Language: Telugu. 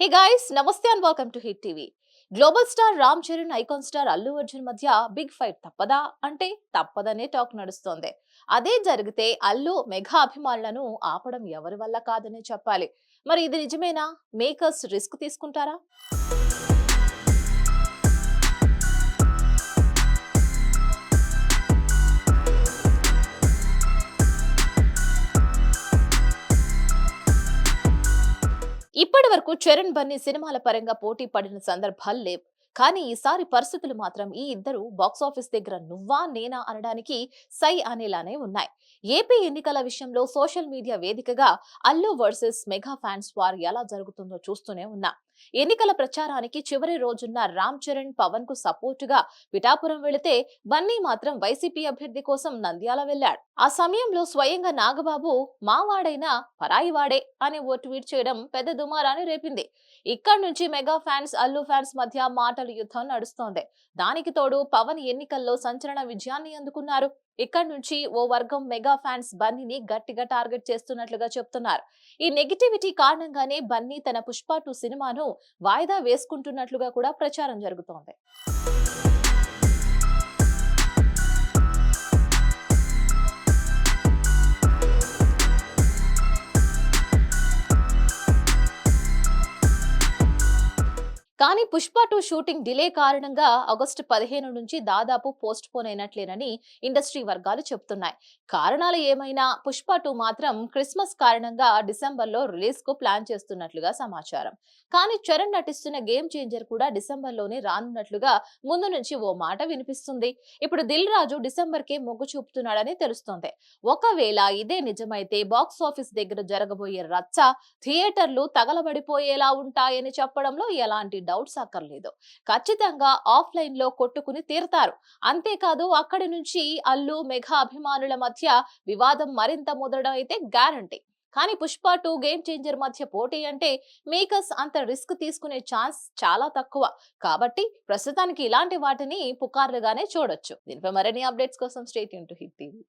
Hey guys namaste and welcome to hit TV global star Ram Charan icon star Allu Arjun మధ్య బిగ్ ఫైట్ తప్పదా? అంటే తప్పదనే టాక్ నడుస్తోంది. అదే జరిగితే అల్లు మెగా అభిమానులను ఆపడం ఎవరి వల్ల కాదనే చెప్పాలి. మరి ఇది నిజమేనా? మేకర్స్ రిస్క్ తీసుకుంటారా? ఇప్పటి వరకు చరణ్ బన్నీ సినిమాల పరంగా పోటీ పడిన సందర్భాలు లేవు. కానీ ఈసారి పరిస్థితులు మాత్రం ఈ ఇద్దరు బాక్సాఫీస్ దగ్గర నువ్వా నేనా అనడానికి సై అనేలానే ఉన్నాయి. ఏపీ ఎన్నికల విషయంలో సోషల్ మీడియా వేదికగా Allu versus mega fans war ఎలా జరుగుతుందో చూస్తూనే ఉన్నా. ఎన్నికల ప్రచారానికి చివరి రోజున్న రామ్ చరణ్ పవన్కు సపోర్ట్గా పిఠాపురం వెళితే బన్నీ మాత్రం వైసీపీ అభ్యర్థి కోసం నంద్యాల వెళ్ళాడు ఆ సమయంలో స్వయంగా నాగబాబు మావాడైనా పరాయి వాడే అని ఓ ట్వీట్ చేయడం పెద్ద దుమారాన్ని రేపింది. ఇక్కడి నుంచి మెగా ఫ్యాన్స్ అల్లు ఫ్యాన్స్ మధ్య మాటల యుద్ధం నడుస్తోంది. దానికి తోడు పవన్ ఎన్నికల్లో సంచలన విజయాన్ని అందుకున్నారు. ఇక్కడ నుంచి ఓ వర్గం మెగా ఫ్యాన్స్ బన్నీని గట్టిగా టార్గెట్ చేస్తున్నట్లుగా చెప్తున్నారు. ఈ నెగిటివిటీ కారణంగానే బన్నీ తన పుష్ప టూ సినిమాను వాయిదా వేసుకుంటున్నట్లుగా కూడా ప్రచారం జరుగుతోంది. కానీ పుష్ప టూ షూటింగ్ డిలే కారణంగా ఆగస్టు పదిహేను నుంచి దాదాపు పోస్ట్ పోన్ అయినట్లేనని ఇండస్ట్రీ వర్గాలు చెబుతున్నాయి కారణాలు ఏమైనా? పుష్ప టూ మాత్రం క్రిస్మస్ కారణంగా డిసెంబర్లో రిలీజ్కు ప్లాన్ చేస్తున్నట్లుగా సమాచారం. కానీ చరణ్ నటిస్తున్న గేమ్ చేంజర్ కూడా డిసెంబర్లోనే రానున్నట్లుగా ముందు నుంచి ఓ మాట వినిపిస్తుంది. ఇప్పుడు దిల్ రాజు డిసెంబర్ కే మొగ్గు చూపుతున్నాడని తెలుస్తోంది. ఒకవేళ ఇదే నిజమైతే బాక్స్ ఆఫీస్ దగ్గర జరగబోయే రచ్చ థియేటర్లు తగలబడిపోయేలా ఉంటాయని చెప్పడంలో ఎలాంటి డౌట్స్ అక్కర్లేదు. ఖచ్చితంగా ఆఫ్లైన్లో కొట్టుకుని తీరతారు. అంతేకాదు అక్కడి నుంచి అల్లు మెగా అభిమానుల మధ్య వివాదం మరింత ముదరడం అయితే గ్యారంటీ. కానీ పుష్ప టూ గేమ్ చేంజర్ మధ్య పోటీ అంటే మేకర్స్ అంత రిస్క్ తీసుకునే ఛాన్స్ చాలా తక్కువ. కాబట్టి ప్రస్తుతానికి ఇలాంటి వాటిని పుకార్లుగానే చూడొచ్చు. దీనిపై మరిన్ని అప్డేట్స్ కోసం స్టేట్ టు హిట్ టీవీ.